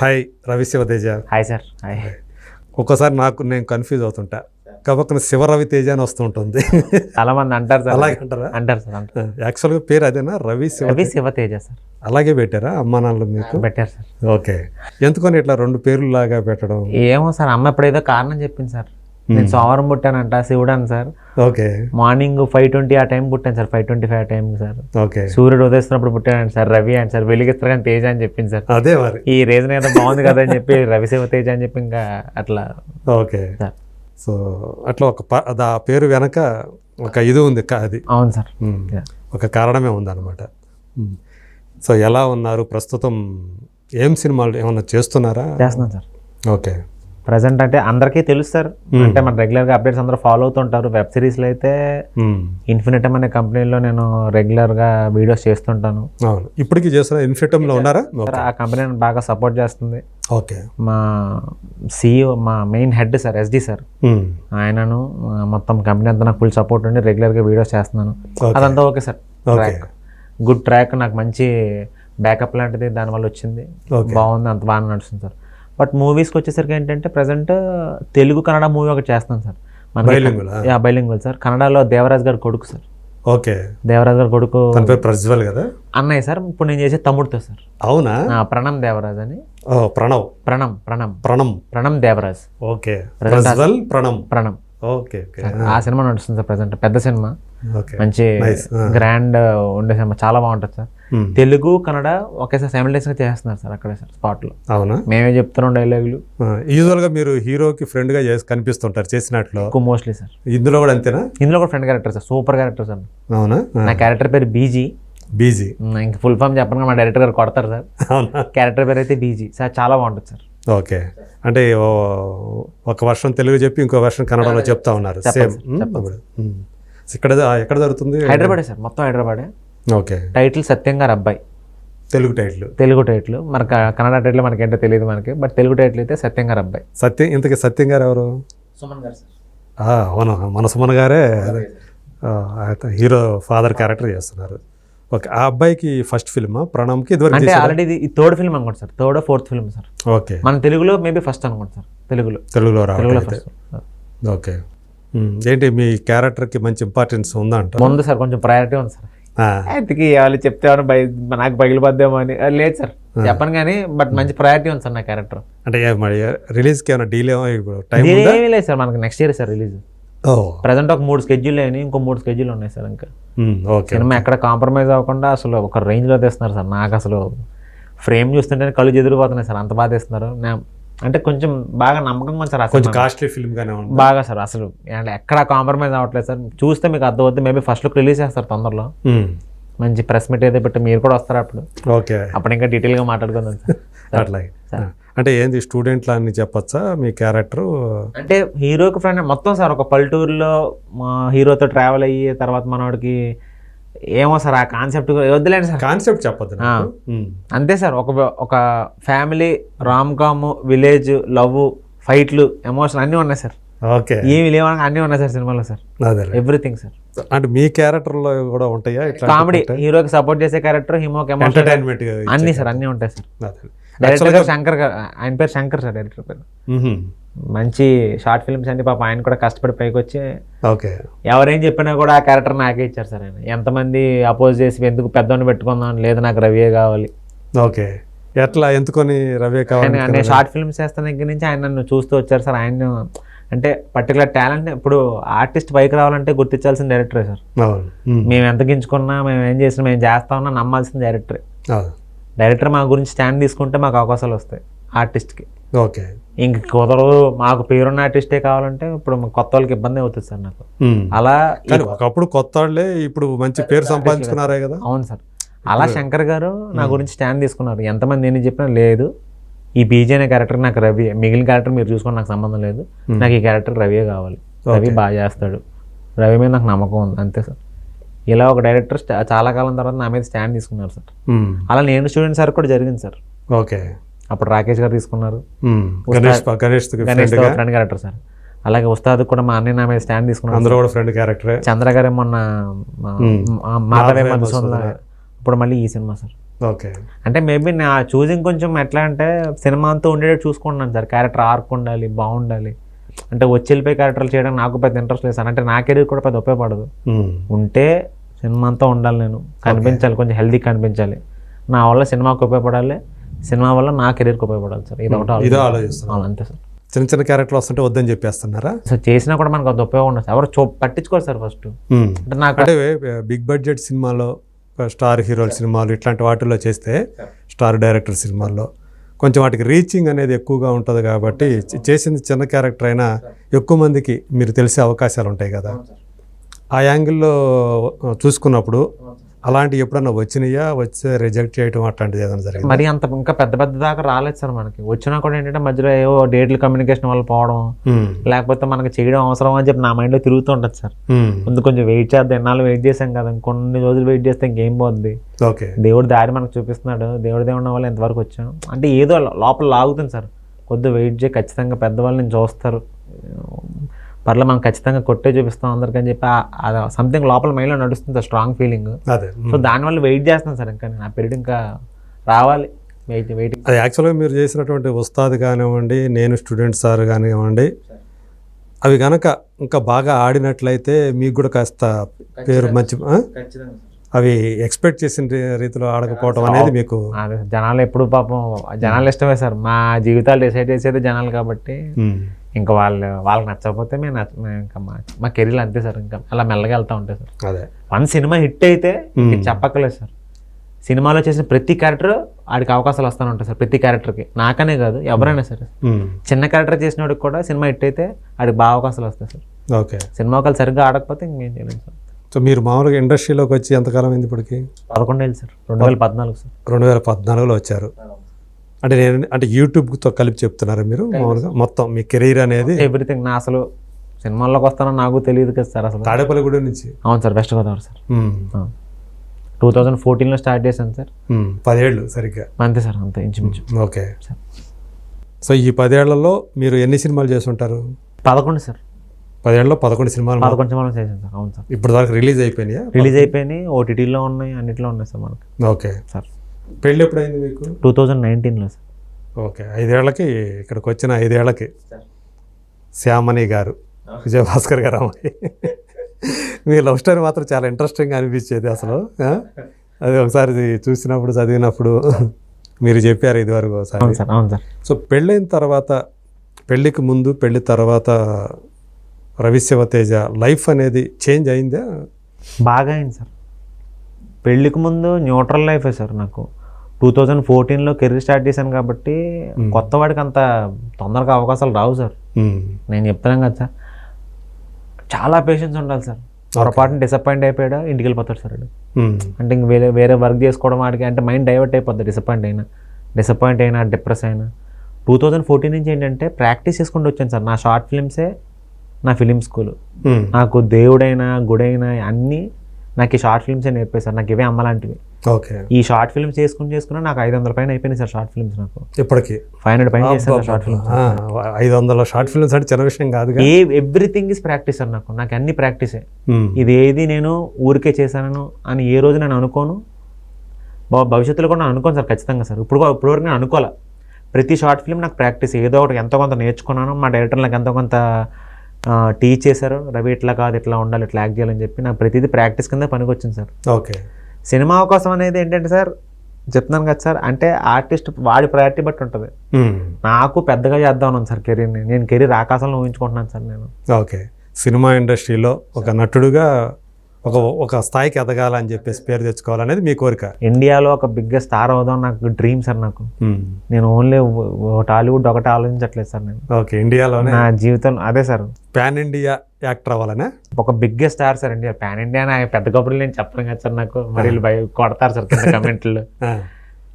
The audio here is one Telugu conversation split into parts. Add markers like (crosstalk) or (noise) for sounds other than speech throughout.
Hi Ravi Sivateja hi sir hi. ఒక్కోసారి నాకు నేను కన్ఫ్యూజ్ అవుతుంటా. కాబట్టి శివ రవి తేజ అని వస్తుంటుంది. చాలా మంది అంటారు సార్. అలాగే అంటారా? అంటారు సార్ అంటారు. యాక్చువల్గా పేరు అదేనా? రవి శివ రవి శివతేజ సార్. అలాగే పెట్టారా అమ్మా నాన్నలు మీకు? పెట్టారు సార్. ఓకే. ఎందుకని ఇట్లా రెండు పేర్లు లాగా పెట్టడం? ఏమో సార్ అమ్మ ఇప్పుడు ఏదో కారణం చెప్పింది సార్. నేను సోమవారం పుట్టానంట శివుడాను sir. Okay. Morning five twenty ఆ టైం పుట్టాను sir five twenty five time sir. Okay. సూర్యుడు ఉదయిస్తున్నప్పుడు పుట్టాను సార్ రవి అండ్ సార్. వెలిగిస్తారు కానీ తేజ అని చెప్పింది సార్. అదే మరి. ఈ రీజన్ ఏదో బాగుంది కదా అని చెప్పి రవి శివ తేజ అని చెప్పి ఇంకా అట్లా ఓకే. సార్. సో అట్లా ఒక ఆ పేరు వెనక ఒక ఇది ఉంది అది. అవును సార్. Yeah. ఒక కారణమే ఉందన్నమాట. ఉమ్. సో ఎలా ఉన్నారు? ప్రస్తుతం ఏం సినిమాలు ఏమన్నా చేస్తున్నారా? చేస్తున్నాను సార్. ఓకే. ప్రజెంట్ అంటే అందరికీ తెలుసు సార్ అంటే మన రెగ్యులర్గా అప్డేట్స్ అందరూ ఫాలో అవుతుంటారు. వెబ్ సిరీస్లో అయితే. ఇన్ఫినిటమ్ అనే కంపెనీలో నేను రెగ్యులర్గా వీడియోస్ చేస్తుంటాను. అవును. ఇప్పటికీ చేస్తున్నా ఇన్ఫిటంలో ఉన్నారా? ఆ కంపెనీ బాగా సపోర్ట్ చేస్తుంది. ఓకే మా సిఇఓ మా main head sir SD sir. ఆయనను మొత్తం కంపెనీ అంతా నాకు ఫుల్ సపోర్ట్ ఉండి రెగ్యులర్గా వీడియోస్ చేస్తున్నాను. అదంతా okay sir track good track నాకు మంచి బ్యాకప్ లాంటిది దానివల్ల వచ్చింది. బాగుంది అంత బాగా నడుస్తుంది సార్ బట్ మూవీస్కి వచ్చేసరికి ఏంటంటే ప్రజెంట్ తెలుగు కన్నడ మూవీ ఒకటి చేస్తున్నాను సార్? Yeah bilingual sir. కన్నడలో దేవరాజ్ గారి కొడుకు సార్. ఓకే. దేవరాజ్ గారి కొడుకు ప్రజ్వల్ కదా? అన్నయ్య సార్. ఇప్పుడు నేను చేసే తమ్ముడితో సార్. అవునా? ఆ, ప్రణమ్ దేవరాజ్ అని. Pranav. Pranam Pranam. Pranam. Pranam Devraj. Okay. Prajwal Pranam. Pranam. Okay okay. ఆ సినిమా నడుస్తుంది సార్ ప్రజెంట్. పెద్ద సినిమా. మంచి. గ్రాండ్ ఉండే సినిమా. చాలా బాగుంటుంది సార్. ఉమ్. తెలుగు కన్నడ ఒకేసారి సైమిల్టేస్గా చేస్తున్నారు సార్ అక్కడే సార్ స్పాట్లో అవునా? మేమే చెప్తున్నాం డైలాగులు యూజువల్గా మీరు హీరోకి ఫ్రెండ్గా చేసి కనిపిస్తుంటారు చేసినట్లు. ఎక్కువ మోస్ట్లీ సార్. ఇందులో కూడా అంతేనా? ఇందులో కూడా friend character sir super character sir. అవునా? నా క్యారెక్టర్ పేరు బీజీ బీజీ ఇంక ఫుల్ ఫామ్ చెప్పను మా డైరెక్టర్ గారు కొడతారు సార్. అవునా? క్యారెక్టర్ పేరు అయితే బీజీ సార్ చాలా బాగుంటుంది సార్. ఓకే. అంటే ఒక వర్షం తెలుగు చెప్పి ఇంకో వర్షం కన్నడలో చెప్తా ఉన్నారు. సేమ్ ఇక్కడ ఎక్కడ జరుగుతుంది? హైదరాబాదే సార్ మొత్తం హైదరాబాదే. ఓకే. టైటిల్ సత్యం గారు అబ్బాయి. తెలుగు టైటిల్. తెలుగు టైటిల్. మన కన్నడ టైటిల్ మనకి ఏంటో తెలియదు మనకి బట్ తెలుగు టైటిల్ అయితే సత్యం గారు అబ్బాయి. సత్యం ఇంతకీ సత్యం గారు ఎవరు? సుమన్ గారు సార్. ఆ, అవును మన సుమన్ గారే. హీరో ఫాదర్ క్యారెక్టర్ చేస్తున్నారు. ఓకే ఆ అబ్బాయికి ఫస్ట్ ఫిల్మా ప్రణమ్కి ఇదివరకు అంటే? ఆల్రెడీ ఇది థర్డ్ ఫిల్మ్ అనుకోండి sir third fourth film sir. Okay. మన తెలుగులో మేబీ ఫస్ట్ అనుకోండి సార్ తెలుగులో. తెలుగులో తెలుగులో ఓకే. ఏంటి మీ క్యారెక్టర్కి మంచి ఇంపార్టెన్స్ ఉందా అంట ముందు సార్ కొంచెం ప్రయారిటీ ఉంది సార్. అందుకే వాళ్ళు చెప్తే భయ నాకు పగిలిపోద్దేమో అని. లేదు సార్ చెప్పను కానీ బట్ మంచి ప్రయారిటీ ఉంది సార్ నా క్యారెక్టర్. అంటే ఏ మరి రిలీజ్కి ఏమైనా డీల్ ఏమో ఇప్పుడు టైం ఏమీ లేదు సార్ మనకి next year sir release present ఒక మూడు స్కెడ్యూల్ అయినాయి ఇంకో మూడు స్కెడ్యూల్ ఉన్నాయి సార్ ఇంకా. ఓకే సినిమా ఎక్కడ కాంప్రమైజ్ అవ్వకుండా అసలు ఒక రేంజ్లో తెస్తున్నారు సార్ నాకు అసలు ఫ్రేమ్ చూస్తుంటే కళ్ళు చెదిరిపోతున్నాయి సార్ అంత బాగా తెస్తున్నారు. నా- అంటే కొంచెం బాగా సార్ అసలు కొంచెం కాస్ట్లీ ఫిల్మ్ గానే ఉంది బాగా సార్ అసలు అంటే ఎక్కడ కాంప్రమైజ్ అవ్వట్లేదు సార్. చూస్తే మీకు అర్థమవుతుంది మేబీ ఫస్ట్ లుక్ రిలీజ్ చేస్తారు తొందరలో. ఉమ్, మంచి ప్రెస్ మీట్ ఏదో పెట్టి మీరు కూడా వస్తారు అప్పుడు. ఓకే అప్పుడు ఇంకా డీటెయిల్గా మాట్లాడుకుందాం సార్. (laughs) అట్లాగే. అంటే ఏంది స్టూడెంట్లు అని చెప్పొచ్చా మీ క్యారెక్టర్ అంటే హీరోకి ఫ్రెండ్ మొత్తం సార్ ఒక పల్లెటూరులో మా హీరోతో ట్రావెల్ అయ్యి తర్వాత మనోడికి ఏమో సార్ ఆ కాన్సెప్ట్ వద్దులేండి సార్. కాన్సెప్ట్. ఉమ్, అంతే సార్ ఒక ఒక family rom com village love ఫైట్లు ఎమోషన్ అన్నీ ఉన్నాయి సార్. ఓకే. ఏమి లేవనగా అన్నీ ఉన్నాయి సార్ సినిమాలో సార్. Everything sir. అంటే మీ క్యారెక్టర్లో కూడా ఉంటాయా? కామెడీ హీరోకి సపోర్ట్ చేసే క్యారెక్టర్ హీమోకి ఎంటర్టైన్మెంట్ అన్నీ సార్ అన్నీ ఉంటాయి సార్. డైరెక్టర్ శంకర్ గారు ఆయన పేరు శంకర్ సార్ డైరెక్టర్ పేరు. మంచి షార్ట్ ఫిల్మ్స్ అన్ని పాప. ఆయన కూడా కష్టపడి పైకి వచ్చి ఓకే. ఎవరేం చెప్పినా కూడా ఆ క్యారెక్టర్ నాకే ఇచ్చారు సార్ ఆయన. ఎంతమంది అపోజ్ చేసి ఎందుకు పెద్దవాడిని పెట్టుకుందాం? లేదు నాకు రవియే కావాలి. ఓకే. ఎట్లా? ఎందుకొని రవి కావాలి నేను షార్ట్ ఫిల్మ్స్ చేస్తున్న దగ్గర నుంచి ఆయన నన్ను చూస్తూ వచ్చారు సార్. ఆయన అంటే పర్టికులర్ టాలెంట్ ఇప్పుడు ఆర్టిస్ట్ పైకి రావాలంటే గుర్తించాల్సిన డైరెక్టరే సార్. మేము. ఎంత గించుకున్నా మేము ఏం చేసినా మేము చేస్తామన్నా నమ్మాల్సిన డైరెక్టరే డైరెక్టర్ మా గురించి స్టాండ్ తీసుకుంటే మాకు అవకాశాలు వస్తాయి ఆర్టిస్ట్కి ఓకే. ఇంక కుదరదు మాకు పేరున్న ఆర్టిస్టే కావాలంటే ఇప్పుడు కొత్త వాళ్ళకి ఇబ్బంది అవుతుంది సార్ నాకు. అలా ఒకప్పుడు కొత్త వాళ్ళే ఇప్పుడు మంచి పేరు సంపాదించుకున్నారే కదా. అవును సార్. అలా శంకర్ గారు నా గురించి స్టాండ్ తీసుకున్నారు. ఎంతమంది ఎన్ని చెప్పినా లేదు. ఈ బీజే అనే క్యారెక్టర్ నాకు రవి మిగిలిన క్యారెక్టర్ మీరు చూసుకొని నాకు సంబంధం లేదు. నాకు ఈ క్యారెక్టర్ రవియే కావాలి. రవి బాగా చేస్తాడు. రవి మీద నాకు నమ్మకం ఉంది అంతే సార్. ఇలా ఒక డైరెక్టర్ చాలా కాలం తర్వాత నా మీద స్టాండ్ తీసుకున్నారు సార్. అలా నేను స్టూడెంట్ సార్ కూడా జరిగింది సార్. ఓకే. అప్పుడు రాకేష్ గారు తీసుకున్నారు. Ganesh friend character sir. అలాగే ఉస్తాద్ కూడా మా అన్నయ్య నా మీద స్టాండ్ తీసుకున్నారు అందరూ కూడా ఫ్రెండ్ క్యారెక్టరే చంద్ర గారే మొన్న మాధవే మధుసూదన్ ఇప్పుడు మళ్ళీ ఈ సినిమా సార్. ఓకే. అంటే మేబీ నా చూసింగ్ కొంచెం ఎట్లా అంటే సినిమా అంతా ఉండేటట్టు చూసుకుంటున్నాను సార్. క్యారెక్టర్ ఆర్క్ ఉండాలి బాగుండాలి. అంటే వచ్చి వెళ్ళిపోయి క్యారెక్టర్లు చేయడం నాకు పెద్ద ఇంట్రెస్ట్ లేదు సార్. అంటే నా కెరీర్ కూడా పెద్ద ఉపయోగపడదు. ఉంటే సినిమా అంతా ఉండాలి నేను. కనిపించాలి కొంచెం హెల్తీ కనిపించాలి. నా వల్ల సినిమాకి ఉపయోగపడాలి. సినిమా వల్ల నా కెరీర్కి ఉపయోగపడాలి సార్. ఇది ఒకటి ఇదో అవును, అంతే సార్. చిన్న చిన్న క్యారెక్టర్లు వస్తుంటే వద్దని చెప్పేస్తున్నారా? సో చేసినా కూడా మనకు అంత ఉపయోగం ఉండదు సార్. ఎవరు చూ పట్టించుకోరు సార్ ఫస్ట్. అంటే నాకు అంటే బిగ్ బడ్జెట్ సినిమాలో స్టార్ హీరోల సినిమాలు ఇట్లాంటి వాటిల్లో చేస్తే స్టార్ డైరెక్టర్ సినిమాల్లో కొంచెం వాటికి రీచింగ్ అనేది ఎక్కువగా ఉంటుంది కాబట్టి చే- చేసింది చిన్న క్యారెక్టర్ అయినా ఎక్కువ మందికి మీరు తెలిసే అవకాశాలు ఉంటాయి కదా. ఆ యాంగిల్లో చూసుకున్నప్పుడు అలాంటివి ఎప్పుడన్నా వచ్చినాయా? వచ్చే రిజెక్ట్ చేయడం అట్లాంటిది ఏదైనా జరిగింది? మరి అంత ఇంకా పెద్ద పెద్ద దాకా రాలేదు సార్ మనకి. వచ్చినా కూడా ఏంటంటే మధ్యలో ఏవో డేట్లు కమ్యూనికేషన్ వల్ల పోవడం లేకపోతే మనకి చేయడం అవసరం అని చెప్పి నా మైండ్లో తిరుగుతూ ఉంటుంది సార్. ముందు కొంచెం వెయిట్ చేద్దాం. ఎన్నాళ్ళు వెయిట్ చేసాం కదా ఇంకొన్ని రోజులు వెయిట్ చేస్తే ఇంకేం పోద్ది? ఓకే. దేవుడు దారి మనకు చూపిస్తున్నాడు. దేవుడి దేవుడి వల్ల ఎంతవరకు వచ్చాం. అంటే ఏదో లోపల లాగుతుంది సార్. కొద్దిగా వెయిట్ చేయి. ఖచ్చితంగా పెద్దవాళ్ళు నేను చూస్తారు. పర్లే మనం ఖచ్చితంగా కొట్టే చూపిస్తాం అందరికని చెప్పి సంథింగ్ లోపల మైండ్లో నడుస్తుంది స్ట్రాంగ్ ఫీలింగ్ అదే. సో దానివల్ల వెయిట్ చేస్తున్నాను సార్ ఇంకా నా పీరియడ్ ఇంకా రావాలి. వెయిట్ వెయిటింగ్ అది యాక్చువల్గా మీరు చేసినటువంటి ఉస్తాద్ కానివ్వండి నేను స్టూడెంట్ సార్ కానివ్వండి అవి కనుక ఇంకా బాగా ఆడినట్లయితే మీకు కూడా కాస్త పేరు మంచి ఆ? అవి ఎక్స్పెక్ట్ చేసిన రీతిలో ఆడకపోవడం అనేది మీకు జనాలు ఎప్పుడు పాపం జనాలు ఇష్టమే సార్. మా జీవితాలు డిసైడ్ చేసేది జనాలు కాబట్టి. ఇంకా వాళ్ళు వాళ్ళకి నచ్చకపోతే మేము ఇంకా మా మా కెరీర్ అంతే సార్ ఇంకా. అలా మెల్లగా వెళ్తూ ఉంటాయి సార్. అదే. వన్ సినిమా హిట్ అయితే ఇంక చెప్పక్కర్లేదు సార్. సినిమాలో చేసిన ప్రతి క్యారెక్టర్ ఆడికి అవకాశాలు వస్తూనే ఉంటాయి సార్ ప్రతి క్యారెక్టర్కి. నాకనే కాదు ఎవరైనా సరే. చిన్న క్యారెక్టర్ చేసిన వాడికి కూడా సినిమా హిట్ అయితే ఆడికి బాగా అవకాశాలు వస్తాయి సార్. ఓకే. సినిమా ఒకళ్ళు సరిగ్గా ఆడకపోతే ఇంకేం చేయలేదు సార్. సో మీరు మామూలుగా ఇండస్ట్రీలోకి వచ్చి ఎంతకాలం అయింది ఇప్పటికి? పదకొండు వేలు సార్. రెండు వేల పద్నాలుగు సార్. రెండు వేల పద్నాలుగులో వచ్చారు. అంటే నేను అంటే యూట్యూబ్తో కలిపి చెప్తున్నారా మీరు? మామూలుగా మొత్తం మీ కెరీర్ అనేది ఎవ్రీథింగ్ నా అసలు సినిమాల్లోకి వస్తానో నాకు తెలియదు కదా సార్ అసలు. తాడేపల్లిగూడెం నుంచి? అవును sir west Godavari sir. Two thousand ఫోర్టీన్లో స్టార్ట్ చేశాను సార్. పదేళ్ళు సరిగ్గా? అంతే సార్ అంతే ఇంచుమించు. ఓకే. సో ఈ పదేళ్ళలో మీరు ఎన్ని సినిమాలు చేస్తుంటారు? పదకొండు సార్. పదేళ్ళలో పదకొండు సినిమాలు పదకొండు సినిమాలు చేశాను సార్. అవును సార్. ఇప్పుడు దాకా రిలీజ్ అయిపోయినాయా? రిలీజ్ అయిపోయినాయి ఓటీటీలో ఉన్నాయి అన్నిట్లో ఉన్నాయి సార్ మనకి. ఓకే. సార్. పెళ్ళి ఎప్పుడైంది మీకు? టూ థౌజండ్ నైన్టీన్లో సార్. ఓకే. ఐదేళ్ళకి ఇక్కడికి వచ్చిన ఐదేళ్ళకి శ్యామణి గారు విజయభాస్కర్ గారు అమ్మాయి. మీ లవ్ స్టోరీ మాత్రం చాలా ఇంట్రెస్టింగ్ అనిపించేది అసలు? అది ఒకసారి చూసినప్పుడు చదివినప్పుడు మీరు చెప్పారు ఇదివరకు ఒకసారి. అవును సార్ అవును సార్. సో పెళ్ళైన తర్వాత పెళ్ళికి ముందు పెళ్ళి తర్వాత రవిశివతేజ లైఫ్ అనేది చేంజ్ అయిందా? బాగా అయింది సార్. పెళ్ళికి ముందు న్యూట్రల్ లైఫే సార్ నాకు. టూ థౌజండ్ ఫోర్టీన్లో కెరీర్ స్టార్ట్ చేశాను కాబట్టి కొత్త వాడికి అంత తొందరగా అవకాశాలు రావు సార్. నేను చెప్తున్నాను కదా సార్. చాలా పేషెన్స్ ఉండాలి సార్. పొరపాటున డిసప్పాయింట్ అయిపోయాడా? ఇంటికి వెళ్ళిపోతాడు సార్. అంటే ఇంక వేరే వేరే వర్క్ చేసుకోవడం వాడికి అంటే మైండ్ డైవర్ట్ అయిపోద్ది డిసప్పాయింట్ అయినా. డిసప్పాయింట్ అయినా డిప్రెస్ అయినా. టూ థౌజండ్ ఫోర్టీన్ నుంచి ఏంటంటే ప్రాక్టీస్ చేసుకుంటూ వచ్చాను సార్. నా షార్ట్ ఫిల్మ్సే నా ఫిలిం స్కూల్. నాకు దేవుడైనా గుడైనా అన్నీ నాకు ఈ షార్ట్ ఫిల్మ్సే నేర్పేశారు నాకు ఇవే అమ్మలాంటివి. ఓకే. ఈ షార్ట్ ఫిల్మ్స్ చేసుకుని చేసుకుని నాకు ఐదు వందల పైన అయిపోయినాయి సార్ షార్ట్ ఫిల్మ్స్ నాకు. ఇప్పటికి? ఫైవ్ హండ్రెడ్ పైన చేశాను షార్ట్ ఫిల్మ్స్ ఐదు వందల షార్ట్ ఫిల్మ్స్ అంటే చిన్న విషయం కాదుగా ఏ ఎవ్రీథింగ్ ఇస్ ప్రాక్టీస్ సార్ నాకు. నాకు అన్ని ప్రాక్టీసే. ఇది ఏది నేను ఊరికే చేశాను అని ఏ రోజు నేను అనుకోను. భవిష్యత్తులో కూడా నేను అనుకోను సార్ ఖచ్చితంగా సార్. ఇప్పుడు కూడా- ఇప్పుడు వరకు నేను అనుకోలే. ప్రతి షార్ట్ ఫిల్మ్ నాకు ప్రాక్టీస్ ఏదో ఒకటి ఎంతో కొంత నేర్చుకున్నాను. మా డైరెక్టర్ నాకు ఎంతో కొంత టీచ్ చేశారు. రవి ఇట్లా కాదు ఇట్లా ఉండాలి ఇట్లా యాక్ట్ చేయాలని చెప్పి నాకు ప్రతిదీ ప్రాక్టీస్ కింద పనికి వచ్చింది సార్. ఓకే. సినిమా అవకాశం అనేది ఏంటంటే సార్ చెప్తున్నాను కదా సార్ అంటే ఆర్టిస్ట్ వాడి ప్రయారిటీ బట్టి ఉంటుంది. నాకు పెద్దగా చేద్దాం సార్ కెరీర్ని నేను కెరీర్ ఆకాశంలో ఊహించుకుంటున్నాను సార్ నేను. ఓకే. సినిమా ఇండస్ట్రీలో ఒక నటుడుగా ఒక ఒక స్థాయికి ఎదగాలని చెప్పేసి పేరు తెచ్చుకోవాలనేది మీ కోరిక. ఇండియాలో ఒక బిగ్గెస్ట్ స్టార్ అవుదాం నాకు డ్రీమ్ సార్ నాకు. నేను ఓన్లీ టాలీవుడ్ ఒకటి ఆలోచించట్లేదు సార్ నేను. ఓకే ఇండియాలోనే? నా జీవితం అదే సార్. పాన్ ఇండియా యాక్టర్ అవ్వాలనే? ఒక biggest star sir India. Pan India నా పెద్ద కబుర్లు నేను చెప్పడం కదా సార్ నాకు. మరి భయ కొడతారు సార్ కింద కమెంట్లు. ఆ.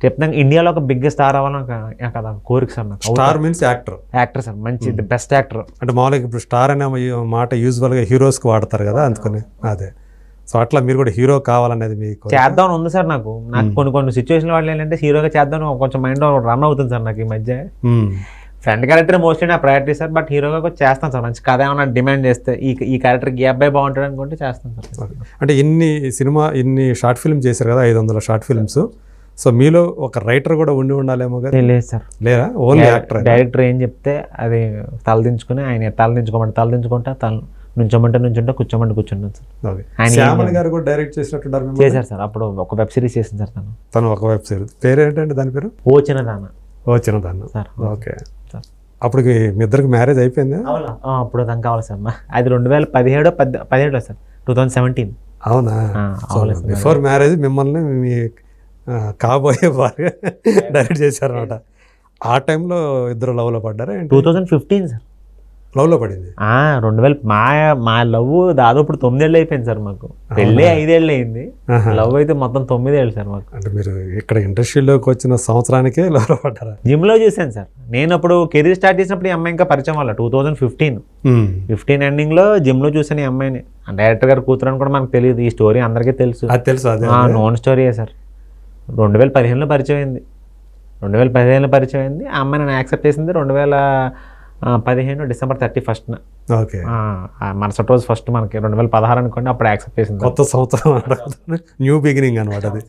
చెప్తాను ఇండియాలో ఒక బిగ్గెస్ట్ స్టార్ అవ్వాలని కదా కోరిక సార్ నాకు. Star means actor. Actor sir మంచి బెస్ట్ యాక్టర్. అంటే మామూలుగా ఇప్పుడు స్టార్ అనే మాట యూజువల్గా హీరోస్కి వాడతారు కదా అందుకని. అదే. సో అట్లా మీరు కూడా హీరో కావాలనేది మీ కోరిక? చేద్దాం ఉంది సార్ నాకు. నాకు కొన్ని కొన్ని సిచ్యువేషన్ వాళ్ళు ఏంటంటే హీరోగా చేద్దాం కొంచెం మైండ్ రన్ అవుతుంది సార్ నాకు ఈ మధ్య. ఫ్రెండ్ క్యారెక్టర్ మోస్ట్లీ నా ప్రయారిటీ సార్ బట్ హీరోగా కూడా చేస్తాను సార్. మంచి కథ ఏమైనా డిమాండ్ చేస్తే ఈ ఈ క్యారెక్టర్కి ఈ అబ్బాయి బాగుంటాడు అనుకుంటే చేస్తాను సార్. అంటే ఇన్ని సినిమా ఇన్ని షార్ట్ ఫిల్మ్ చేశారు కదా ఐదు వందల షార్ట్ ఫిల్మ్స్ సో మీలో ఒక రైటర్ కూడా ఉండి ఉండాలేమో కదా? లేదు సార్. లేదా? ఓన్లీ యాక్టర్ డైరెక్టర్ ఏం చెప్తే అది తలదించుకుని ఆయన తలదించుకోమంటే తలదించుకుంటా తల నుంచోమంటే నుంచుంటా కూర్చోమంటే కూర్చుంటాను సార్. శ్యామల్ గారు కూడా డైరెక్ట్ మిమ్మల్ని? చేశారు సార్. అప్పుడు ఒక వెబ్ సిరీస్ చేసింది సార్ తను. తను ఒక వెబ్ సిరీస్. పేరు ఏంటంటే దాని పేరు? ఓ చిన్నదాన. ఓ చిన్నదాన్ని సార్. ఓకే. సార్. అప్పటికి మీ ఇద్దరికి మ్యారేజ్ అయిపోయిందా? అప్పుడు దాకా కావాలి సార్ అది రెండు వేల పదిహేడు పద్ పదిహేడులో సార్. Two thousand seventeen. అవునా? బిఫోర్ మ్యారేజ్ మిమ్మల్ని మీ కాబోయే భార్య డైరెక్ట్ చేశారనమాట ఆ టైంలో ఇద్దరు లవ్లో పడ్డారా టూ థౌజండ్ ఫిఫ్టీన్ సార్. లవ్లో పడింది. రెండు వేల మా మా లవ్ దాదాపు ఇప్పుడు తొమ్మిదేళ్ళు అయిపోయింది సార్ మాకు. పెళ్ళి ఐదేళ్ళు అయింది. లవ్ అయితే మొత్తం తొమ్మిదేళ్ళు సార్ మాకు. అంటే మీరు ఇక్కడ ఇండస్ట్రీలోకి వచ్చిన సంవత్సరానికే లవ్లో పడ్డారా? జిమ్లో చూశాను సార్. నేను అప్పుడు కెరీర్ స్టార్ట్ చేసినప్పుడు ఈ అమ్మాయి ఇంకా పరిచయం వాళ్ళ టూ థౌజండ్ ఫిఫ్టీన్. ఫిఫ్టీన్ ఎండింగ్లో జిమ్లో చూసాను ఈ అమ్మాయిని. డైరెక్టర్ గారు కూతురు అని కూడా మనకు తెలియదు. ఈ స్టోరీ అందరికీ తెలుసు. తెలుసు అదే నోన్ స్టోరీయే సార్. రెండు వేల పదిహేనులో పరిచయం అయింది. రెండు వేల పదిహేనులో పరిచయం అయింది. ఆ అమ్మాయి నన్ను యాక్సెప్ట్ చేసింది రెండు వేల పదిహేను డిసెంబర్ థర్టీ ఫస్ట్న ఓకే. మరుసటి రోజు ఫస్ట్ మనకి రెండు వేల పదహారు అనుకోండి అప్పుడు యాక్సెప్ట్ చేసింది. కొత్త సంవత్సరం (laughs) న్యూ బిగినింగ్ అనమాట అది.